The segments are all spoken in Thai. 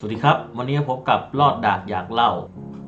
สวัสดีครับ วันนี้พบกับลอดดากอยากเล่า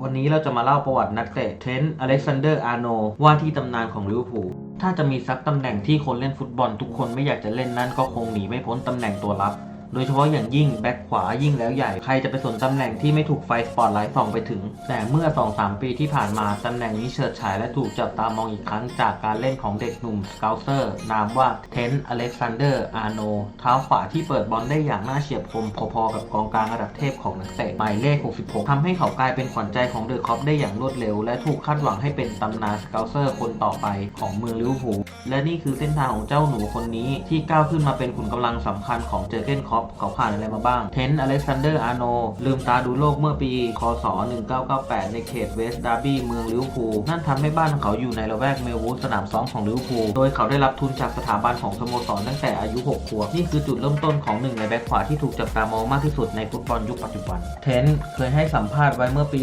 วันนี้เราจะมาเล่าประวัตินักเตะเทรนต์อเล็กซานเดอร์อาร์โนว่าที่ตำนานของลิเวอร์พูลถ้าจะมีซักตำแหน่งที่คนเล่นฟุตบอลทุกคนไม่อยากจะเล่นนั่นก็คงหนีไม่พ้นตำแหน่งตัวรับ โดยเฉพาะอย่างยิ่งแบ็คขวายิ่งแล้วใหญ่ ใครจะไปสนตำแหน่งที่ไม่ถูกไฟสปอตไลท์ส่องไปถึง แต่เมื่อ 2-3 ปีที่ผ่านมาตำแหน่งนี้เฉิดฉายและถูกจับตามองอีกครั้งจากการเล่นของเด็กหนุ่มสเกลเซอร์ นามว่าเทนอเล็กซานเดอร์อาร์โนเท้าขวาที่เปิดบอลได้อย่างน่าเฉียบคมพอๆกับกองกลางระดับเทพของนักเตะหมายเลข 66ทำให้เขากลายเป็นขวัญใจของเดอะคอปได้อย่างรวดเร็ว และถูกคาดหวังให้เป็นตำนานสเกลเซอร์คนต่อไปของเมืองลิเวอร์พูลและนี่คือเส้นทางของเจ้าหนูคนนี้ที่ก้าวขึ้นมาเป็นขุนกำลังสำคัญของเจอเกนคอปเขาผ่านอะไรมาบ้าง เทนต์อเล็กซานเดอร์อาร์โน ลืมตาดูโลกเมื่อปี คศ 1998 ในเขตเวสต์ดาร์บี้เมืองลิเวอร์พูล นั่นทำให้บ้านของเขาอยู่ในละแวกเมลวูดสนามซ้อมของลิเวอร์พูล โดยเขาได้รับทุนจากสถาบันของสโมสรตั้งแต่อายุ 6 ขวบ นี่คือจุดเริ่มต้นของหนึ่งในแบ็คขวาที่ถูกจับตามองมากที่สุดในฟุตบอลยุคปัจจุบัน เทนต์เคยให้สัมภาษณ์ไว้เมื่อปี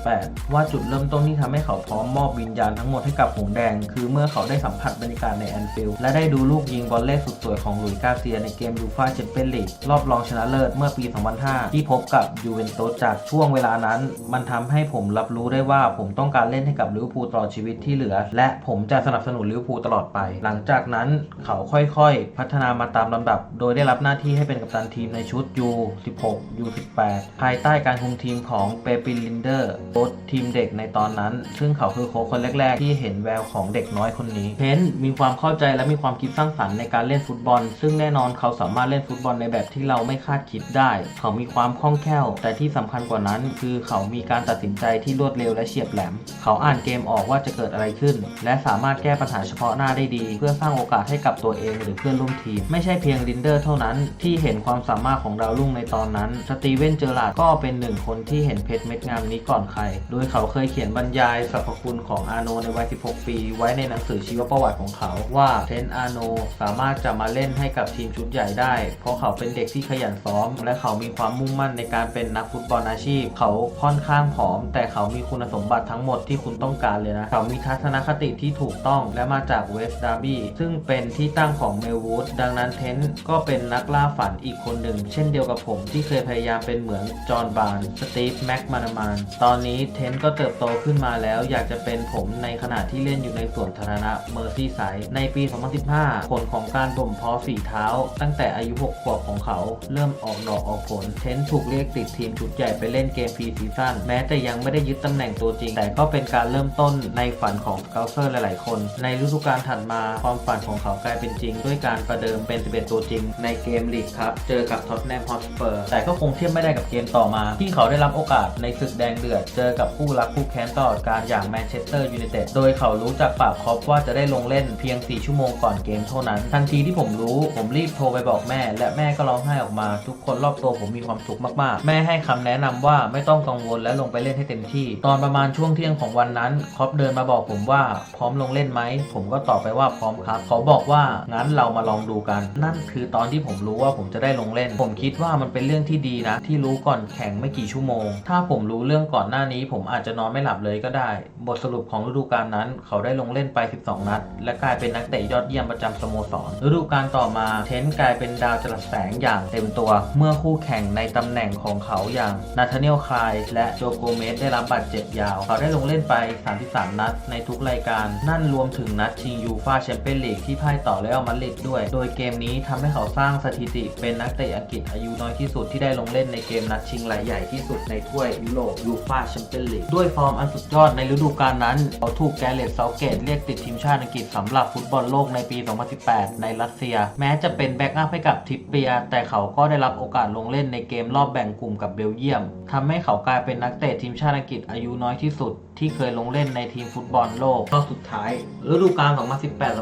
2018 ว่าจุดเริ่มต้นที่ทำให้เขาพร้อมมอบวิญญาณทั้งหมดให้กับหงแดง คือเมื่อเขาได้สัมผัสบรรยากาศในแอนฟิลด์และได้ดูลูกยิงบอลเล่สุดสวยของหลุยส์กาเซียในเกมยูฟ่าแชมเปี้ยนลีกรอบรองชนะเลิศเมื่อปี 2005 ที่พบกับยูเวนตุสจากช่วงเวลานั้น มันทำให้ผมรับรู้ได้ว่าผมต้องการเล่นให้กับลิเวอร์พูลตลอดชีวิตที่เหลือ และผมจะสนับสนุนลิเวอร์พูลตลอดไป หลังจากนั้นเขาค่อยๆ พัฒนามาตามลำดับ โดยได้รับหน้าที่ให้เป็นกัปตันทีมในชุด U16 U18 ภายใต้การคุมทีมของเปปิลินเดอร์โค้ชทีมเด็กในตอนนั้น ซึ่งเขาคือโค้ชคนแรก ๆ ที่เห็นแววของเด็กน้อยคนนี้ เพนท์มีความเข้าใจและมีความคิดสร้างสรรค์ในการเล่นฟุตบอล ซึ่งแน่นอนเขาสามารถเล่นฟุตบอลในแบบที่เราไม่คาดคิดได้ เขามีความคล่องแคล่ว แต่ที่สำคัญกว่านั้น คือเขามีการตัดสินใจที่รวดเร็วและเฉียบแหลม เขาอ่านเกมออกว่าจะเกิดอะไรขึ้น และสามารถแก้ปัญหาเฉพาะหน้าได้ดี เพื่อสร้างโอกาสให้กับตัวเองหรือเพื่อนร่วมทีม ไม่ใช่เพียงลินเดอร์เท่านั้นที่เห็นความสามารถของดาวรุ่งในตอนนั้น สตีเวนเจอร์ลาดก็เป็นหนึ่งคนที่เห็นเพชรเม็ดงามนี้ก่อนใคร โดยเขาเคยเขียนบรรยายสรรพคุณของอาโนในวัย 16 ปี ไว้ในหนังสือชีวประวัติของเขาว่าเทนอาโนสามารถจะมาเล่นให้กับทีมชุดใหญ่ได้ เพราะเขาเป็นเด็กที่ขยันซ้อม และเขามีความมุ่งมั่นในการเป็นนักฟุตบอลอาชีพ เขาค่อนข้างผอม แต่เขามีคุณสมบัติทั้งหมดที่คุณต้องการเลยนะ เขามีทัศนคติที่ถูกต้องและมาจากเวสต์ดาร์บี้ซึ่งเป็นที่ตั้งของเมลวูดดังนั้นเทนก็เป็นนักล่าฝันอีกคนหนึ่ง เช่นเดียวกับผมที่เคยพยายามเป็นเหมือนจอห์นบาร์นสตีฟแม็กมานามานตอนนี้เทนก็เติบโตขึ้นมาแล้ว อยากจะเป็นผมในขณะที่เล่นอยู่ในสวนธารณะเมอร์ซี่ไซด์ในปี 2015 ผลของการบ่มเพาะฝีเท้า ตั้งแต่อายุ 6 ขวบของเขาเริ่มออกดอกออกผล เทนถูกเรียกติดทีมชุดใหญ่ไปเล่นเกมพรีซีซั่นแม้แต่ยังไม่ได้ยึดตำแหน่งตัวจริง แต่ก็เป็นการเริ่มต้นในฝันของเกลเซอร์หลาย ๆ คน ในฤดูกาลถัดมาความฝันของเขากลายเป็นจริง ด้วยการประเดิมเป็น 11 ตัวจริง ในเกมลีกครับเจอกับท็อตแนมฮอตสเปอร์แต่ก็คงเทียบไม่ได้กับเกมต่อมา ที่เขาได้รับโอกาสในศึกแดงเดือด เจอกับผู้รักผู้แค้นตลอดการอย่างแมนเชสเตอร์ยูไนเต็ดโดยเขารู้จากปากคอปว่าจะได้ลงเล่นเพียง 4 ชั่วโมงก่อนเกมเท่านั้น ทันทีที่ผมรู้ ผมรีบโทรไปบอกแม่ และแม่ก็ร้องไห้ออกมา ทุกคนรอบตัวผมมีความสุขมากๆ แม่ให้คำแนะนำว่าไม่ต้องกังวลและลงไปเล่นให้เต็มที่ ตอนประมาณช่วงเที่ยงของวันนั้นคอปเดินมาบอกผมว่าพร้อมลงเล่นไหม ผมก็ตอบไปว่าพร้อมครับ เขาบอกว่างั้นเรามาลองดูกัน นั่นคือตอนที่ผมรู้ว่าผมจะได้ลงเล่น ผมคิดว่ามันเป็นเรื่องที่ดีนะ ที่รู้ก่อนแข่งไม่กี่ชั่วโมง ถ้าผมรู้เรื่องก่อนหน้านี้ ผมอาจจะนอนไม่หลับเลยก็ได้ บทสรุปของฤดูกาลนั้น เขาได้ลงเล่นไป 12 นัด และกลายเป็นนักเตะยอดเยี่ยมประจำสโมสรฤดูกาลต่อมาเทนกลายเป็นดาวจรัสแสงอย่างเต็มตัว เมื่อคู่แข่งในตำแหน่งของเขาอย่างนาธาเนียลคลายและโจโกเมสได้รับบาดเจ็บยาว เขาได้ลงเล่นไป 33 นัดในทุกรายการ นั่นรวมถึงนัดชิงยูฟ่าแชมเปี้ยนลีกที่พ่ายต่อเรอัลมาดริดด้วย โดยเกมนี้ทำให้เขาสร้างสถิติเป็นนักเตะอังกฤษอายุน้อยที่สุดที่ได้ลงเล่นในเกมนัดชิงรายใหญ่ที่สุดในถ้วยยุโรปยูฟ่าแชมเปี้ยนลีกด้วยฟอร์มอันสุดยอดในฤดูกาลนั้น เขาถูกแกเรตเซาเกตเรียกติดทีมชาติอังกฤษสำหรับฟุตบอลโลกในปี 2018 ในรัสเซีย แม้จะเป็นแบ็กอัพให้กับทิปเปียแต่เขาก็ได้รับโอกาสลงเล่นในเกมรอบแบ่งกลุ่มกับเบลเยียมทำให้เขากลายเป็นนักเตะทีมชาติอังกฤษอายุน้อยที่สุด ที่เคยลงเล่นในทีมฟุตบอลโลกรอบสุดท้ายฤดูกาล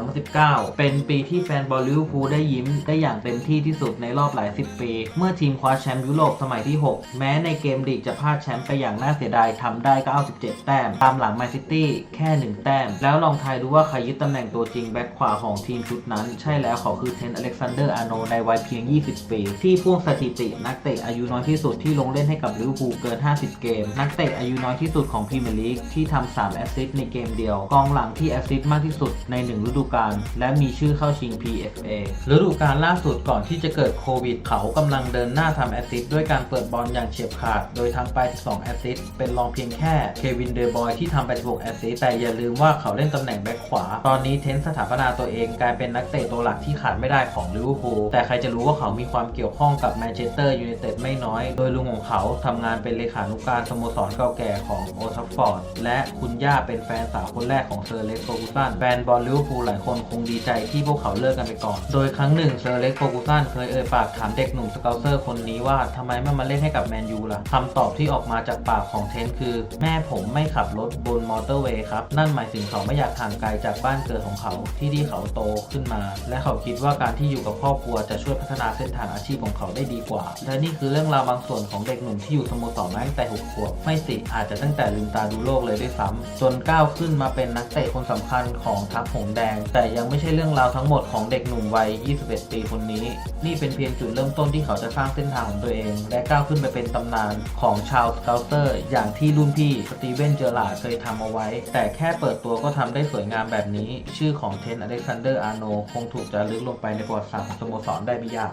2018-2019 เป็นปีที่แฟนบอลลิเวอร์พูลได้ยิ้มได้อย่างเต็มที่ที่สุดในรอบหลายสิบปี เมื่อทีมคว้าแชมป์ยุโรปสมัยที่ 6 แม้ในเกมลีกจะพลาดแชมป์ไปอย่างน่าเสียดายทำได้ 97 แต้ม ตามหลังแมนซิตี้แค่ 1 แต้ม แล้วลองทายดูว่าใครยึดตำแหน่งตัวจริงแบ็คขวาของทีมชุดนั้น ใช่แล้วเขาคือเทนต์อเล็กซานเดอร์อาโนในวัยเพียง 20 ปี ที่พ่วงสถิตินักเตะอายุน้อยที่สุดที่ลงเล่นให้กับลิเวอร์พูลเกิน 50 เกม นักเตะอายุน้อยที่สุดของพรีเมียร์ลีกที่ทำ3แอสซิสต์ในเกมเดียว กองหลังที่แอสซิสต์มากที่สุดใน 1 ฤดูกาลและมีชื่อเข้าชิง PFA ฤดูกาลล่าสุดก่อนที่จะเกิดโควิด เขากำลังเดินหน้าทำแอสซิสต์ด้วยการเปิดบอลอย่างเฉียบขาด โดยทาไป 12 แอสซิสต์เป็นรองเพียงแค่เควินเดย์บอยที่ทำไป 16 แอสซิสต์แต่อย่าลืมว่าเขาเล่นตำแหน่งแบ็คขวา ตอนนี้เทนต์สถาปนาตัวเองกลายเป็นนักเตะตัวหลักที่ขาดไม่ได้ของลิเวอร์พูลแต่ใครจะรู้ว่าเขามีความเกี่ยวข้องกับแมนเชสเตอร์ยูไนเต็ดไม่น้อย โดยลุงของเขาทำงานเป็นเลขานุการสโมสรเก่าแก่ของโอทัฟฟอร์ดและคุณย่าเป็นแฟนสาวคนแรกของเซอร์เล็กโฟกูสันแฟนบอลลิเวอร์พูลหลายคนคงดีใจที่พวกเขาเลิกกันไปก่อน โดยครั้งหนึ่งเซอร์เล็กโฟกูสันเคยเอ่ยปากถามเด็กหนุ่มสเกลเซอร์คนนี้ว่าทำไมไม่มาเล่นให้กับแมนยูล่ะคำตอบที่ออกมาจากปากของเทนต์คือ แม่ผมไม่ขับรถบนมอเตอร์เวย์ครับ นั่นหมายถึงเขาไม่อยากห่างไกลจากบ้านเกิดของเขาที่ที่เขาโตขึ้นมา และเขาคิดว่าการที่อยู่กับครอบครัวจะช่วยพัฒนาเส้นทางอาชีพของเขาได้ดีกว่า และนี่คือเรื่องราวบางส่วนของเด็กหนุ่มที่อยู่สโมสรมาตั้งแต่6ขวบไม่สิอาจจะตั้งแต่ลืมตาดูโลกเลยด้วยซ้ำจนก้าวขึ้นมาเป็นนักเตะคนสำคัญของทัพหงแดง แต่ยังไม่ใช่เรื่องราวทั้งหมดของเด็กหนุ่มวัย 21 ปีคนนี้ นี่เป็นเพียงจุดเริ่มต้นที่เขาจะสร้างเส้นทางของตัวเอง และก้าวขึ้นไปเป็นตำนานของชาวสเกลเตอร์ อย่างที่รุ่นพี่สตีเวนเจอร์ลาร์ดเคยทำเอาไว้ แต่แค่เปิดตัวก็ทำได้สวยงามแบบนี้ ชื่อของเทนอเล็กซานเดอร์อาร์โนคงถูกจารึกลงไปในประวัติศาสตร์ของสโมสรได้ไม่ยาก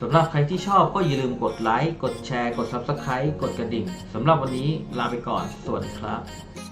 สำหรับใครที่ชอบก็อย่าลืมกดไลค์ กดแชร์ กด Subscribe กดกระดิ่ง สำหรับวันนี้ลาไปก่อน สวัสดีครับ